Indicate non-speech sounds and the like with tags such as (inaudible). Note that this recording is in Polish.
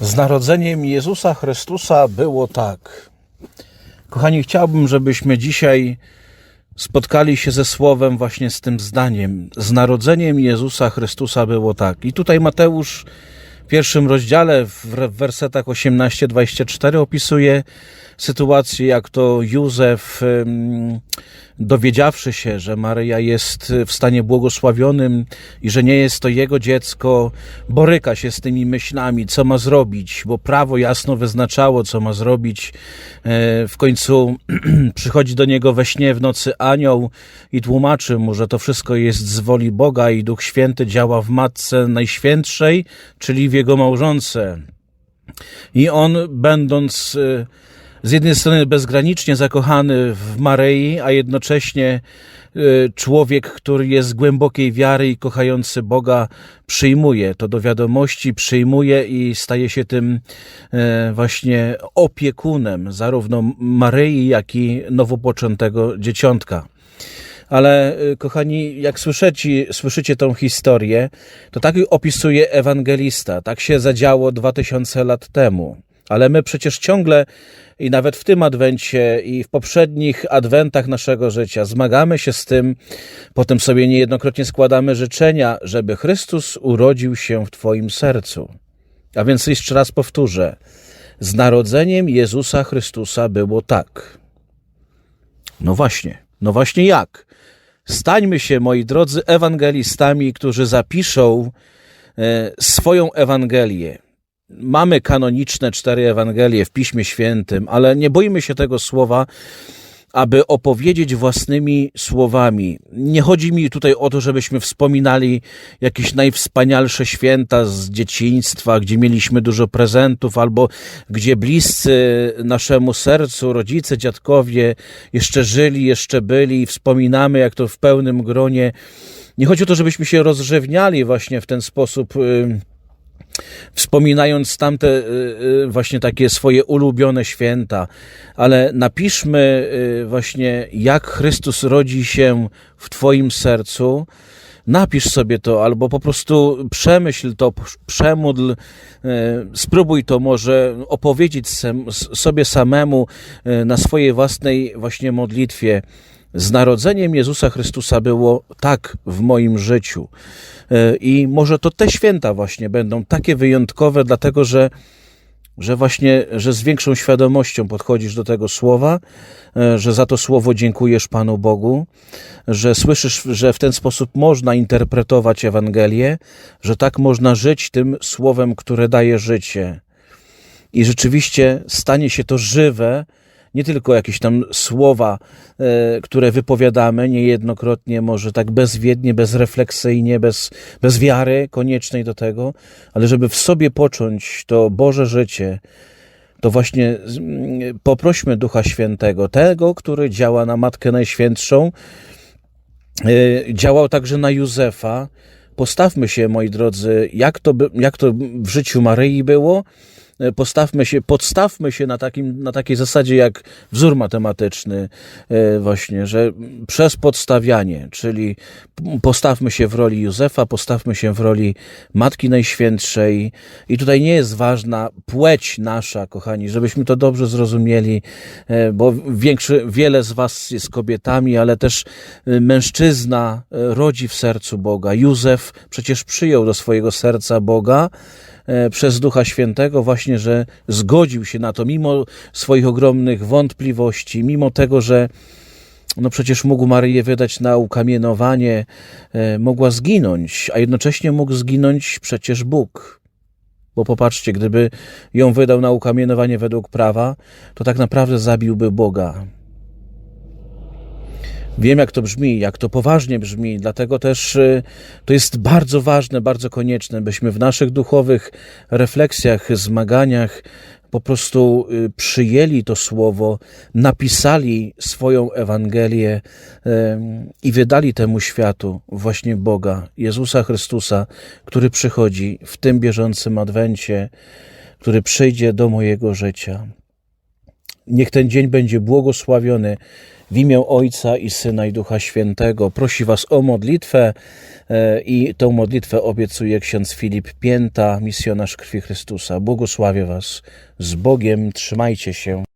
Z narodzeniem Jezusa Chrystusa było tak. Kochani, chciałbym, żebyśmy dzisiaj spotkali się ze słowem właśnie z tym zdaniem. Z narodzeniem Jezusa Chrystusa było tak. I tutaj Mateusz pierwszym rozdziale, w wersetach 18-24 opisuje sytuację, jak to Józef, dowiedziawszy się, że Maryja jest w stanie błogosławionym i że nie jest to jego dziecko, boryka się z tymi myślami, co ma zrobić, bo prawo jasno wyznaczało, co ma zrobić. E, W końcu (clears throat) przychodzi do niego we śnie w nocy anioł i tłumaczy mu, że to wszystko jest z woli Boga i Duch Święty działa w Matce Najświętszej, czyli w jego małżonce. I on, będąc e, z jednej strony bezgranicznie zakochany w Maryi, a jednocześnie e, człowiek, który jest głębokiej wiary i kochający Boga, przyjmuje to do wiadomości, przyjmuje i staje się tym e, właśnie opiekunem zarówno Maryi, jak i nowopoczętego dzieciątka. Ale y, kochani, jak słyszycie, słyszycie tą historię, to tak opisuje ewangelista. Tak się zadziało 2000 lat temu. Ale my przecież ciągle i nawet w tym adwencie i w poprzednich adwentach naszego życia zmagamy się z tym, potem sobie niejednokrotnie składamy życzenia, żeby Chrystus urodził się w Twoim sercu. A więc jeszcze raz powtórzę. Z narodzeniem Jezusa Chrystusa było tak. No właśnie, no właśnie jak? Stańmy się, moi drodzy, ewangelistami, którzy zapiszą e, swoją Ewangelię. Mamy kanoniczne cztery Ewangelie w Piśmie Świętym, ale nie boimy się tego słowa, aby opowiedzieć własnymi słowami. Nie chodzi mi tutaj o to, żebyśmy wspominali jakieś najwspanialsze święta z dzieciństwa, gdzie mieliśmy dużo prezentów, albo gdzie bliscy naszemu sercu, rodzice, dziadkowie jeszcze żyli, jeszcze byli i wspominamy, jak to w pełnym gronie. Nie chodzi o to, żebyśmy się rozrzewniali właśnie w ten sposób. Yy, wspominając tamte y, y, właśnie takie swoje ulubione święta, ale napiszmy y, właśnie, jak Chrystus rodzi się w Twoim sercu. Napisz sobie to, albo po prostu przemyśl to, przemódl, spróbuj to może opowiedzieć sobie samemu na swojej własnej właśnie modlitwie. Z narodzeniem Jezusa Chrystusa było tak w moim życiu. I może to te święta właśnie będą takie wyjątkowe, dlatego że, że właśnie, że z większą świadomością podchodzisz do tego słowa, że za to słowo dziękujesz Panu Bogu, że słyszysz, że w ten sposób można interpretować Ewangelię, że tak można żyć tym słowem, które daje życie. I rzeczywiście stanie się to żywe, nie tylko jakieś tam słowa, e, które wypowiadamy niejednokrotnie, może tak bezwiednie, bezrefleksyjnie, bez, bez wiary koniecznej do tego, ale żeby w sobie począć to Boże życie, to właśnie poprośmy Ducha Świętego, tego, który działa na Matkę Najświętszą, e, działał także na Józefa. Postawmy się, moi drodzy, jak to, jak to w życiu Maryi było, postawmy się, podstawmy się na, takim, na takiej zasadzie jak wzór matematyczny właśnie, że przez podstawianie, czyli postawmy się w roli Józefa, postawmy się w roli Matki Najświętszej i tutaj nie jest ważna płeć nasza, kochani, żebyśmy to dobrze zrozumieli, bo większy, wiele z was jest kobietami, ale też mężczyzna rodzi w sercu Boga. Józef przecież przyjął do swojego serca Boga, przez Ducha Świętego, właśnie, że zgodził się na to, mimo swoich ogromnych wątpliwości, mimo tego, że no przecież mógł Maryję wydać na ukamienowanie, mogła zginąć, a jednocześnie mógł zginąć przecież Bóg. Bo popatrzcie, gdyby ją wydał na ukamienowanie według prawa, to tak naprawdę zabiłby Boga. Wiem, jak to brzmi, jak to poważnie brzmi, dlatego też to jest bardzo ważne, bardzo konieczne, byśmy w naszych duchowych refleksjach, zmaganiach po prostu przyjęli to słowo, napisali swoją Ewangelię i wydali temu światu właśnie Boga, Jezusa Chrystusa, który przychodzi w tym bieżącym adwencie, który przyjdzie do mojego życia. Niech ten dzień będzie błogosławiony W imię Ojca i Syna i Ducha Świętego prosi Was o modlitwę e, i tą modlitwę obiecuje ksiądz Filip Pięta, misjonarz krwi Chrystusa. Błogosławię Was z Bogiem, trzymajcie się.